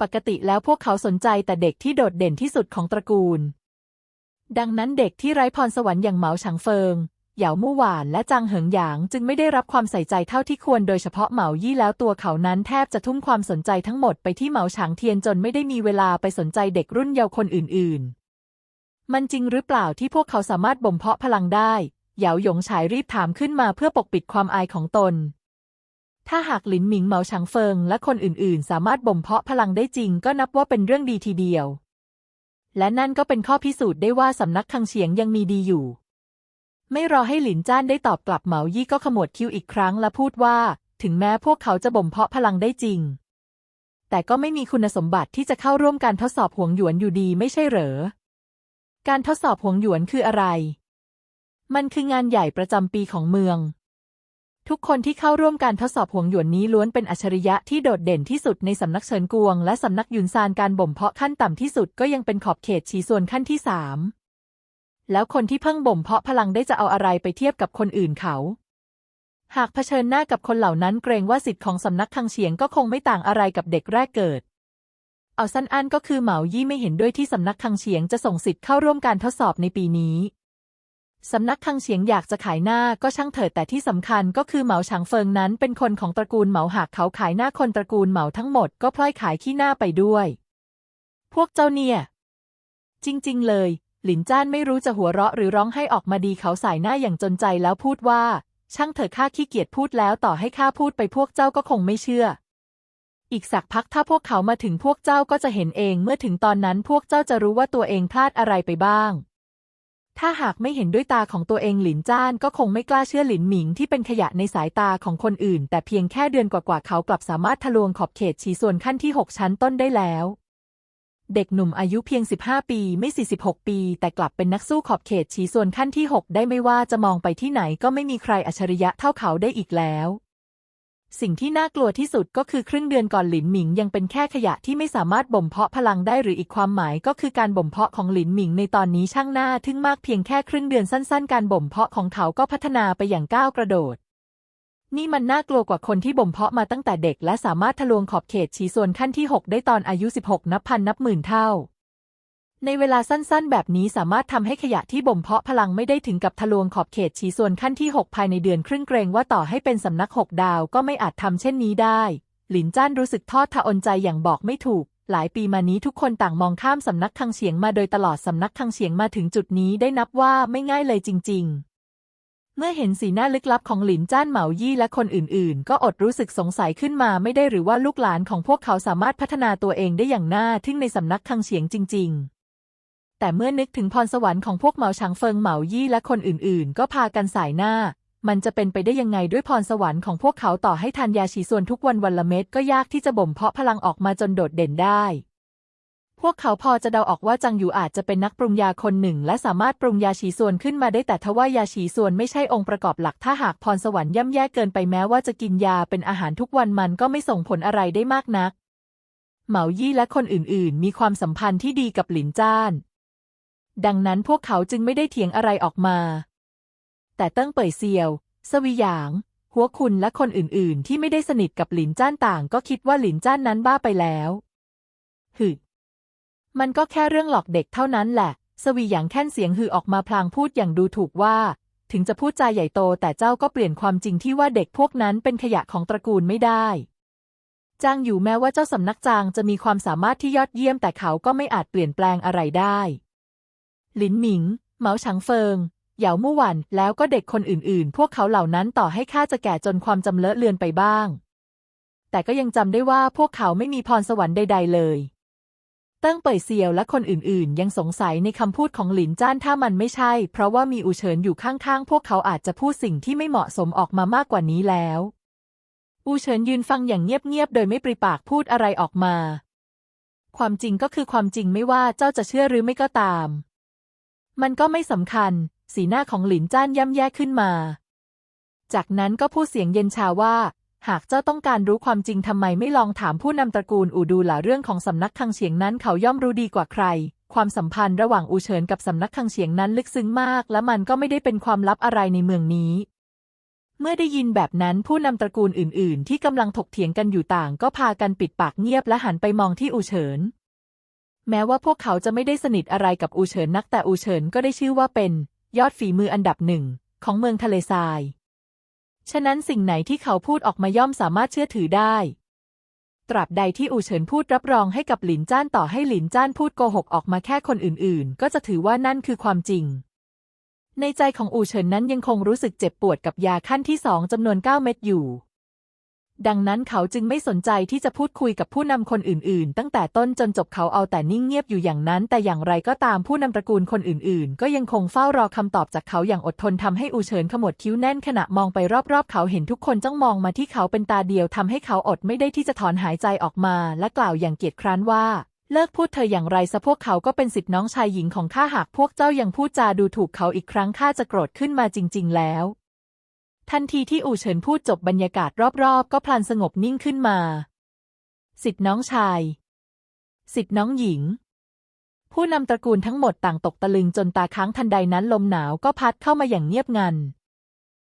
ปกติแล้วพวกเขาสนใจแต่เด็กที่โดดเด่นที่สุดของตระกูล ดังนั้นเด็กที่ไร้พรสวรรค์อย่างเหมาฉางเฟิง เหยามู่หวานและจางเหิงหยางจึงไม่ได้รับความใส่ใจเท่าที่ควรโดยเฉพาะเหมายี่แล้วตัวเขานั้นแทบจะทุ่มความสนใจทั้งหมดไปที่เหมาฉางเทียนจนไม่ได้มีเวลาไปสนใจเด็กรุ่นเยาว์คนอื่น ๆ มันจริงหรือเปล่าที่พวกเขาสามารถบ่มเพาะพลังได้ เหยาหยงฉายรีบถามขึ้นมาเพื่อปกปิดความอายของตน ถ้าหากหลินหมิงเหมาฉางเฟิงและคนอื่นๆ สามารถบ่มเพาะพลังได้จริงก็นับว่าเป็นเรื่องดีทีเดียว และนั่นก็เป็นข้อพิสูจน์ได้ว่าสำนักคังเฉียงยังมีดีอยู่ ไม่รอให้หลินจ้านได้ตอบกลับเหมายี่ก็ขมวดคิ้วอีกครั้งและพูดว่า ถึงแม้พวกเขาจะบ่มเพาะพลังได้จริง แต่ก็ไม่มีคุณสมบัติที่จะเข้าร่วมการทดสอบห่วงหยวนอยู่ดีไม่ใช่เหรอ การทดสอบห่วงหยวนคืออะไร มันคืองานใหญ่ประจำปีของเมือง ทุกคนที่เข้าร่วมการทดสอบห่วงหยวนนี้ล้วนเป็นอัจฉริยะที่โดดเด่นที่สุดในสำนักเฉินกวง และสำนักยุนซานการบ่มเพาะขั้นต่ำที่สุดก็ยังเป็นขอบเขตฉีส่วนขั้นที่สามแล้วคนที่เพิ่งบ่มเพาะพลังได้จะเอาอะไรไปเทียบกับคนอื่นเขา หากเผชิญหน้ากับคนเหล่านั้นเกรงว่าสิทธิ์ของสำนักคังเฉียงก็คงไม่ต่างอะไรกับเด็กแรกเกิด เอาสั้นอันก็คือเหมายี่ไม่เห็นด้วยที่สำนักคังเฉียงจะส่งสิทธิ์เข้าร่วมการทดสอบในปีนี้ สำนักคังเฉียงอยากจะขายหน้าก็ช่างเถิดแต่ที่สำคัญก็คือเหมาฉางเฟิงนั้นเป็นคนของตระกูลเหมาหากเขาขายหน้าคนตระกูลเหมาทั้งหมดก็พลอยขายขี้หน้าไปด้วย พวกเจ้าเนี่ย จริง ๆ เลย หลินจ้านไม่รู้จะหัวเราะหรือร้องให้ออกมาดีเขาสายหน้าอย่างจนใจแล้วพูดว่า ช่างเถอะข้าขี้เกียจพูดแล้วต่อให้ข้าพูดไปพวกเจ้าก็คงไม่เชื่อ อีกสักพักถ้าพวกเขามาถึงพวกเจ้าก็จะเห็นเอง เมื่อถึงตอนนั้นพวกเจ้าจะรู้ว่าตัวเองพลาดอะไรไปบ้าง ถ้าหากไม่เห็นด้วยตาของตัวเองหลินจ้านก็คงไม่กล้าเชื่อหลินหมิงที่เป็นขยะในสายตาของคนอื่น แต่เพียงแค่เดือนกว่าๆเขากลับสามารถทะลวงขอบเขตฉีส่วนขั้นที่ 6 ชั้นต้นได้แล้ว เด็กหนุ่มอายุเพียง 15 ปีไม่ 46 ปี แต่กลับเป็นนักสู้ขอบเขตฉีส่วนขั้นที่ 6 ได้ไม่ว่าจะมองไปที่ไหนก็ไม่มีใครอัจฉริยะเท่าเขาได้อีกแล้ว สิ่งที่น่ากลัวที่สุดก็คือครึ่งเดือนก่อนหลินหมิงยังเป็นแค่ขยะที่ไม่สามารถบ่มเพาะพลังได้หรืออีกความหมายก็คือการบ่มเพาะของหลินหมิงในตอนนี้ช่างหน้าทึ่งมากเพียงแค่ครึ่งเดือนสั้นๆ การบ่มเพาะของเขาก็พัฒนาไปอย่างก้าวกระโดด นี่มันน่ากลัวกว่าคนที่บ่มเพาะมาตั้งแต่เด็ก และสามารถทะลวงขอบเขตชี้ส่วนขั้นที่ 6 ได้ตอนอายุ 16 นับพันนับหมื่นเท่า ในเวลาสั้นๆ แบบนี้สามารถทำให้ขยะที่บ่มเพาะพลังไม่ได้ถึงกับทะลวงขอบเขตชี้ส่วนขั้นที่ 6 ภายในเดือนครึ่งเกรงว่าต่อให้เป็นสำนัก 6 ดาวก็ไม่อาจทำเช่นนี้ได้ หลินจ้านรู้สึกทอดทะอนใจอย่างบอกไม่ถูก หลายปีมานี้ทุกคนต่างมองข้ามสำนักคังเฉียงมาโดยตลอดสำนักคังเฉียงมาถึงจุดนี้ได้นับว่าไม่ง่ายเลยจริง ๆเมื่อเห็นสีหน้าลึกลับของหลินจ้านเหมายี่และคนอื่นๆ ก็อดรู้สึกสงสัยขึ้นมาไม่ได้หรือว่าลูกหลานของพวกเขาสามารถพัฒนาตัวเองได้อย่างน่าทึ่งในสำนักคังเฉียงจริง ๆ แต่เมื่อนึกถึงพรสวรรค์ของพวกเหมาฉางเฟิงเหมายี่และคนอื่นๆ ก็พากันสายหน้า มันจะเป็นไปได้ยังไงด้วยพรสวรรค์ของพวกเขาต่อให้ทานยาฉีส่วนทุกวันวันละเม็ดก็ยากที่จะบ่มเพาะพลังออกมาจนโดดเด่นได้ พวกเขาพอจะเดาออกว่าจังอยู่อาจจะเป็นนักปรุงยาคนหนึ่ง และสามารถปรุงยาฉีส่วนขึ้นมาได้แต่ทว่ายาฉีส่วนไม่ใช่องค์ประกอบหลักถ้าหากพรสวรรค์ย่ำแย่เกินไปแม้ว่าจะกินยาเป็นอาหารทุกวันมันก็ไม่ส่งผลอะไรได้มากนักเหมายี่และคนอื่นๆ มีความสัมพันธ์ที่ดีกับหลินจ้าน ดังนั้นพวกเขาจึงไม่ได้เถียงอะไรออกมา แต่เติ้งเป่ยเซียว สวีหยาง หัวคุณและคนอื่นๆ ที่ไม่ได้สนิทกับหลินจ้านต่าง ก็คิดว่าหลินจ้านนั้นบ้าไปแล้วฮึมันก็แค่เรื่องหลอกเด็กเท่านั้นแหละ สวีหยางแค่นเสียงฮือออกมาพลางพูดอย่างดูถูกว่า ถึงจะพูดจาใหญ่โตแต่เจ้าก็เปลี่ยนความจริงที่ว่าเด็กพวกนั้นเป็นขยะของตระกูลไม่ได้จางอยู่แม้ว่าเจ้าสำนักจางจะมีความสามารถที่ยอดเยี่ยมแต่เขาก็ไม่อาจเปลี่ยนแปลงอะไรได้ หลินหมิง เหมาฉางเฟิง เหยามู่หวัน แล้วก็เด็กคนอื่นๆ พวกเขาเหล่านั้นต่อให้ข้าจะแก่จนความจำเลอะเลือนไปบ้าง แต่ก็ยังจำได้ว่าพวกเขาไม่มีพรสวรรค์ใด ๆ เลยเติ้งเป่ยเซียวและคนอื่นๆ ยังสงสัยในคำพูดของหลินจ้านถ้ามันไม่ใช่ เพราะว่ามีอูเฉินอยู่ข้างๆ พวกเขาอาจจะพูดสิ่งที่ไม่เหมาะสมออกมามากกว่านี้แล้ว อูเฉินยืนฟังอย่างเงียบๆ โดยไม่ปริปากพูดอะไรออกมา ความจริงก็คือความจริงไม่ว่าเจ้าจะเชื่อหรือไม่ก็ตาม มันก็ไม่สำคัญ สีหน้าของหลินจ้านย่ำแย่ขึ้นมา จากนั้นก็พูดเสียงเย็นชาว่า หากเจ้าต้องการรู้ความจริงทำไมไม่ลองถามผู้นำตระกูลอูดูหล่ะเรื่องของสำนักคังเฉียงนั้นเขาย่อมรู้ดีกว่าใคร ความสัมพันธ์ระหว่างอูเฉินกับสำนักคังเฉียงนั้นลึกซึ้งมาก และมันก็ไม่ได้เป็นความลับอะไรในเมืองนี้เมื่อได้ยินแบบนั้นผู้นำตระกูลอื่น ๆ ที่กำลังถกเถียงกันอยู่ต่าง ก็พากันปิดปากเงียบและหันไปมองที่อูเฉิน แม้ว่าพวกเขาจะไม่ได้สนิทอะไรกับอูเฉินนักแต่อูเฉินก็ได้ชื่อว่าเป็น ยอดฝีมืออันดับหนึ่งของเมืองทะเลทราย ฉะนั้นสิ่งไหนที่เขาพูดออกมาย่อมสามารถเชื่อถือได้ ตราบใดที่อูเฉินพูดรับรองให้กับหลินจ้านต่อให้หลินจ้านพูดโกหกออกมาแค่คนอื่น ๆ ก็จะถือว่านั่นคือความจริง ในใจของอูเฉินนั้นยังคงรู้สึกเจ็บปวดกับยาขั้นที่สองจำนวน9เม็ดอยู่ ดังนั้นเขาจึงไม่สนใจที่จะพูดคุยกับผู้นำคนอื่น ๆ ตั้งแต่ต้นจนจบเขาเอาแต่นิ่งเงียบอยู่อย่างนั้น แต่อย่างไรก็ตามผู้นำตระกูลคนอื่น ๆ ก็ยังคงเฝ้ารอคำตอบจากเขาอย่างอดทนทำให้อูเฉินขมวดคิ้วแน่นขณะมองไปรอบ ๆ เขาเห็นทุกคนจ้องมองมาที่เขาเป็นตาเดียวทำให้เขาอดไม่ได้ที่จะถอนหายใจออกมา และกล่าวอย่างเกียจคร้านว่าเลิกพูดเธออย่างไรซะพวกเขาก็เป็นสิทธิน้องชายหญิงของข้าหากพวกเจ้ายังพูดจาดูถูกเขาอีกครั้งข้าจะโกรธขึ้นมาจริง ๆ แล้ว ทันทีที่อู่เฉินพูดจบบรรยากาศรอบๆ ก็พลันสงบนิ่งขึ้นมา สิทธิน้องชาย สิทธิน้องหญิง ผู้นำตระกูลทั้งหมดต่างตกตะลึงจนตาค้างทันใดนั้นลมหนาวก็พัดเข้ามาอย่างเงียบงัน